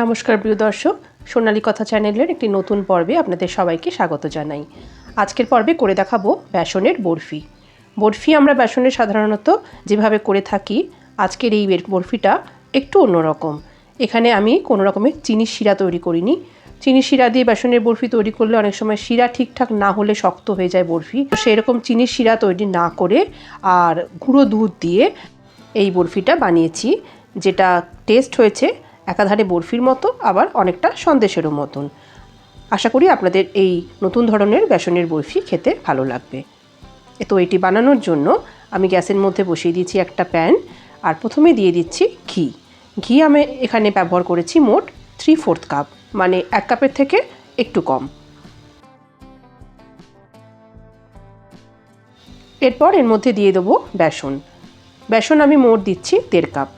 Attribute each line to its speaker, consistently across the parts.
Speaker 1: নমস্কার প্রিয় দর্শক, সোনালী কথা চ্যানেলের একটি নতুন পর্বে আপনাদের সবাইকে স্বাগত জানাই। আজকের পর্বে করে দেখাবো বেসনের বরফি। বরফি আমরা বেসনের সাধারণত যেভাবে করে থাকি, আজকের এই বরফিটা একটু অন্যরকম। এখানে আমি কোনো রকমের চিনির শিরা তৈরি করিনি। চিনি শিরা দিয়ে বেসনের বরফি তৈরি করলে অনেক সময় শিরা ঠিকঠাক না হলে শক্ত হয়ে যায় বরফি। তো সেরকম চিনির শিরা তৈরি না করে আর গুঁড়ো দুধ দিয়ে এই বরফিটা বানিয়েছি, যেটা টেস্ট হয়েছে একাধারে বরফির মতো, আবার অনেকটা সন্দেশেরও মতন। আশা করি আপনাদের এই নতুন ধরনের বেসনের বরফি খেতে ভালো লাগবে। তো এটি বানানোর জন্য আমি গ্যাসের মধ্যে বসিয়ে দিয়েছি একটা প্যান, আর প্রথমে দিয়ে দিচ্ছি ঘি। ঘি আমি এখানে ব্যবহার করেছি মোট থ্রি ফোর্থ কাপ মানে এক কাপের থেকে একটু কম। এরপর এর মধ্যে দিয়ে দেবো বেসন। বেসন আমি মোট দিচ্ছি দেড় কাপ।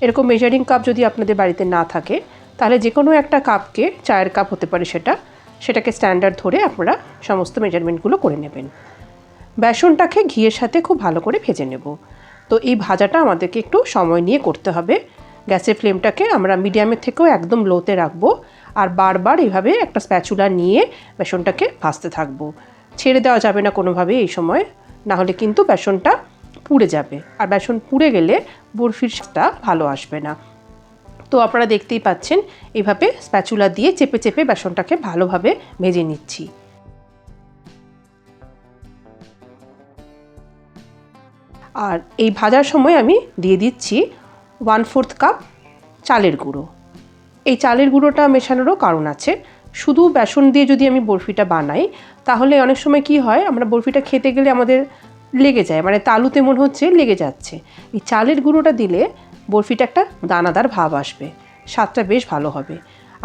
Speaker 1: এরকম মেজারিং কাপ যদি আপনাদের বাড়িতে না থাকে, তাহলে যে কোনো একটা কাপকে চায়ের কাপ হতে পারে সেটা। সেটাকে স্ট্যান্ডার্ড ধরে আপনারা সমস্ত মেজারমেন্টগুলো করে নেবেন। বেসনটাকে ঘিয়ের সাথে খুব ভালো করে ভেজে নেব। তো এই ভাজাটা আমাদেরকে একটু সময় নিয়ে করতে হবে। গ্যাসের ফ্লেমটাকে আমরা মিডিয়ামের থেকেও একদম লোতে রাখব আর বারবার এইভাবে একটা স্প্যাচুলা নিয়ে বেসনটাকে ভাজতে থাকব। ছেড়ে দেওয়া যাবে না কোনোভাবে এই সময়। না হলে কিন্তু বেসনটা পুড়ে যাবে। আর বেসন পুড়ে গেলে বরফির স্বাদটা ভালো আসবে না। তো আপনারা দেখতেই পাচ্ছেন এইভাবে স্প্যাচুলা দিয়ে চেপে চেপে বেসনটাকে ভালোভাবে ভেজে নিচ্ছি। আর এই ভাজার সময় আমি দিয়ে দিচ্ছি ওয়ান ফোর্থ কাপ চালের গুঁড়ো। এই চালের গুঁড়োটা মেশানোরও কারণ আছে। শুধু বেসন দিয়ে যদি আমি বরফিটা বানাই, তাহলে অনেক সময় কি হয়, আমরা বরফিটা খেতে গেলে আমাদের লেগে যায় মানে তালুতে মনে হচ্ছে লেগে যাচ্ছে। এই চালের গুঁড়োটা দিলে বরফিটা একটা দানাদার ভাব আসবে, স্বাদটা বেশ ভালো হবে।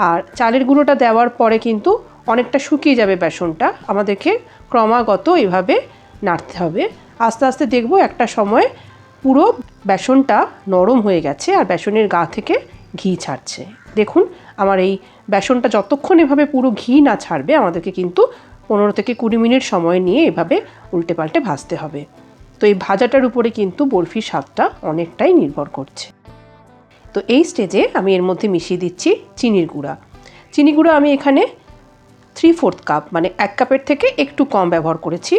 Speaker 1: আর চালের গুঁড়োটা দেওয়ার পরে কিন্তু অনেকটা শুকিয়ে যাবে বেসনটা, আমাদেরকে ক্রমাগত এভাবে নাড়তে হবে। আস্তে আস্তে দেখব একটা সময় পুরো বেসনটা নরম হয়ে গেছে আর বেসনের গা থেকে ঘি ছাড়ছে। দেখুন, আমার এই বেসনটা যতক্ষণ এভাবে পুরো ঘি না ছাড়বে, আমাদেরকে কিন্তু পনেরো থেকে কুড়ি মিনিট সময় নিয়ে এভাবে উল্টে পাল্টে ভাজতে হবে। তো এই ভাজাটার উপরে কিন্তু বরফির স্বাদটা অনেকটাই নির্ভর করছে। তো এই স্টেজে আমি এর মধ্যে মিশিয়ে দিচ্ছি চিনির গুঁড়া। চিনি গুঁড়া আমি এখানে থ্রি ফোর্থ কাপ মানে এক কাপের থেকে একটু কম ব্যবহার করেছি।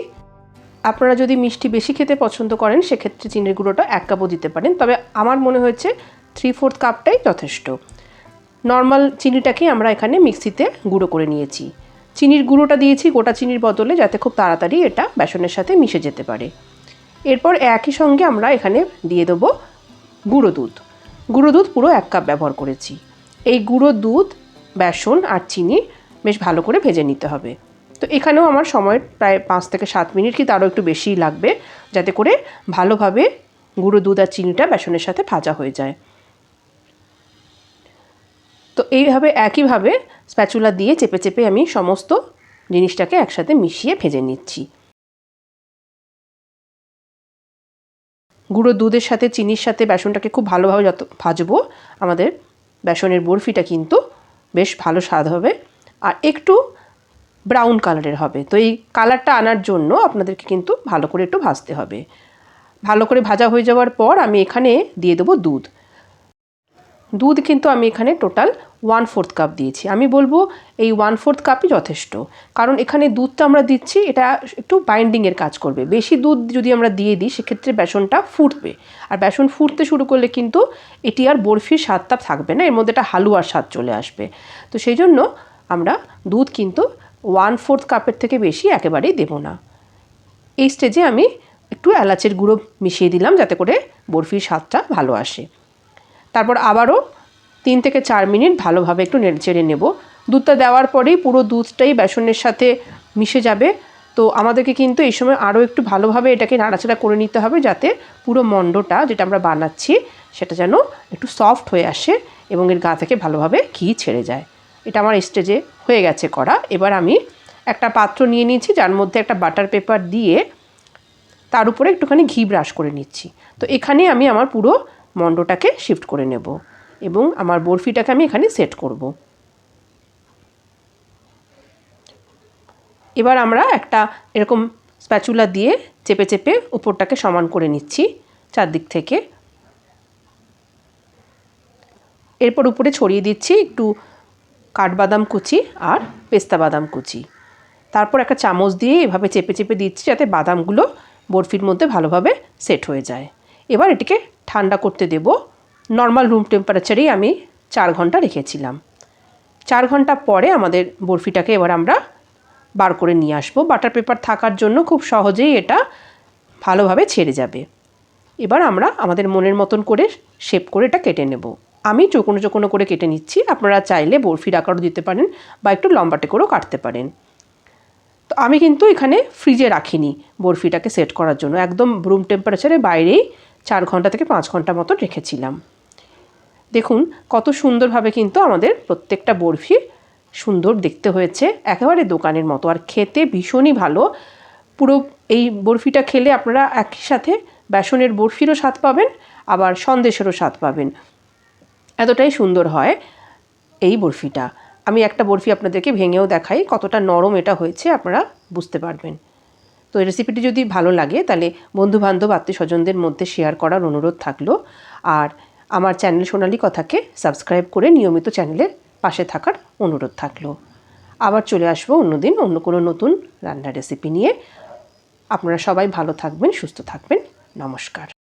Speaker 1: আপনারা যদি মিষ্টি বেশি খেতে পছন্দ করেন, সেক্ষেত্রে চিনির গুঁড়োটা এক কাপও দিতে পারেন। তবে আমার মনে হয়েছে থ্রি ফোর্থ কাপটাই যথেষ্ট। নর্মাল চিনিটাকে আমরা এখানে মিক্সিতে গুঁড়ো করে নিয়েছি। চিনির গুঁড়োটা দিয়েছি, গোটা চিনির বদলে যাতে খুব তাড়াতাড়ি এটা বেসনের সাথে মিশে যেতে পারে। এরপর একই সঙ্গে আমরা এখানে দিয়ে দেবো গুঁড়ো দুধ। গুঁড়ো দুধ পুরো এক কাপ ব্যবহার করেছি। এই গুঁড়ো দুধ, বেসন আর চিনি বেশ ভালো করে ভেজে নিতে হবে। তো এখানেও আমার সময় প্রায় পাঁচ থেকে সাত মিনিট কি তারও একটু বেশিই লাগবে, যাতে করে ভালোভাবে গুঁড়ো দুধ আর চিনিটা বেসনের সাথে ভাজা হয়ে যায়। তো এইভাবে, একইভাবে স্প্যাচুলা দিয়ে চেপে চেপে আমি সমস্ত জিনিসটাকে একসাথে মিশিয়ে ভেজে নিচ্ছি। গুঁড়ো দুধের সাথে, চিনির সাথে বেসনটাকে খুব ভালোভাবে যত ভাজবো, আমাদের বেসনের বরফিটা কিন্তু বেশ ভালো স্বাদ হবে। আর একটু ব্রাউন কালারের হবে। তো এই কালারটা আনার জন্য আপনাদেরকে কিন্তু ভালো করে একটু ভাজতে হবে। ভালো করে ভাজা হয়ে যাওয়ার পর আমি এখানে দিয়ে দেবো দুধ। দুধ কিন্তু আমি এখানে টোটাল ওয়ান ফোর্থ কাপ দিয়েছি। আমি বলব এই ওয়ান ফোর্থ কাপই যথেষ্ট। কারণ এখানে দুধটা আমরা দিচ্ছি, এটা একটু বাইন্ডিংয়ের কাজ করবে। বেশি দুধ যদি আমরা দিয়ে দিই, সেক্ষেত্রে বেসনটা ফুটবে। আর বেসন ফুটতে শুরু করলে কিন্তু এটি আর বরফির স্বাদটা থাকবে না, এর মধ্যে একটা হালুয়ার স্বাদ চলে আসবে। তো সেই জন্য আমরা দুধ কিন্তু ওয়ান ফোর্থ কাপের থেকে বেশি একেবারেই দেবো না। এই স্টেজে আমি একটু এলাচের গুঁড়ো মিশিয়ে দিলাম, যাতে করে বরফির স্বাদটা ভালো আসে। তারপর আবারও তিন থেকে চার মিনিট ভালোভাবে একটু নেড়েচেড়ে নেব। দুধটা দেওয়ার পরেই পুরো দুধটাই বেসনের সাথে মিশে যাবে। তো আমাদেরকে কিন্তু এই সময় আরও একটু ভালোভাবে এটাকে নাড়াচাড়া করে নিতে হবে যাতে পুরো মণ্ডটা যেটা আমরা বানাচ্ছি সেটা যেন একটু সফট হয়ে আসে এবং এর গা থেকে ভালোভাবে ঘি ছেড়ে যায়। এটা আমার স্টেজে হয়ে গেছে করা। এবার আমি একটা পাত্র নিয়ে নিয়েছি, যার মধ্যে একটা বাটার পেপার দিয়ে তার উপরে একটুখানি ঘি ব্রাশ করে নিচ্ছি। তো এখানে আমি আমার পুরো মণ্ডটাকে শিফট করে নেব এবং আমার বরফিটাকে আমি এখানে সেট করব। এবার আমরা একটা এরকম স্প্যাচুলা দিয়ে চেপে চেপে উপরটাকে সমান করে নিচ্ছি চারদিক থেকে। এরপর উপরে ছড়িয়ে দিচ্ছি একটু কাঠবাদাম কুচি আর পেস্তা বাদাম কুচি। তারপর একটা চামচ দিয়ে এভাবে চেপে চেপে দিচ্ছি যাতে বাদামগুলো বরফির মধ্যে ভালোভাবে সেট হয়ে যায়। এবার এটিকে ঠান্ডা করতে দেব। নর্মাল রুম টেম্পারেচারেই আমি চার ঘণ্টা রেখেছিলাম। চার ঘণ্টা পরে আমাদের বরফিটাকে এবার আমরা বার করে নিয়ে আসব। বাটার পেপার থাকার জন্য খুব সহজেই এটা ভালোভাবে ছেড়ে যাবে। এবার আমরা আমাদের মনের মতন করে শেপ করে এটা কেটে নেব। আমি চোকোনো চোকোনো করে কেটে নিচ্ছি। আপনারা চাইলে বরফির আকারও দিতে পারেন বা একটু লম্বাটে করেও কাটতে পারেন। তো আমি কিন্তু এখানে ফ্রিজে রাখিনি বরফিটাকে সেট করার জন্য। একদম রুম টেম্পারেচারে বাইরেই চার ঘণ্টা থেকে পাঁচ ঘণ্টা মতো রেখেছিলাম। দেখুন, কত সুন্দরভাবে কিন্তু আমাদের প্রত্যেকটা বরফি সুন্দর দেখতে হয়েছে। একেবারে দোকানের মতো। আর খেতে ভীষণই ভালো। পুরো এই বরফিটা খেলে আপনারা একই সাথে বেসনের বরফিরও স্বাদ পাবেন, আবার সন্দেশেরও স্বাদ পাবেন। এতটাই সুন্দর হয় এই বরফিটা। আমি একটা বরফি আপনাদেরকে ভেঙেও দেখাই, কতটা নরম এটা হয়েছে, আপনারা বুঝতে পারবেন। তো এই রেসিপিটি যদি ভালো লাগে, তাহলে বন্ধুবান্ধব আত্মীয় স্বজনদের মধ্যে শেয়ার করার অনুরোধ থাকল। আর আমার চ্যানেল সোনালি কথাকে সাবস্ক্রাইব করে নিয়মিত চ্যানেলের পাশে থাকার অনুরোধ থাকল। আবার চলে আসব অন্যদিন অন্য কোনো নতুন রান্নার রেসিপি নিয়ে। আপনারা সবাই ভালো থাকবেন, সুস্থ থাকবেন। নমস্কার।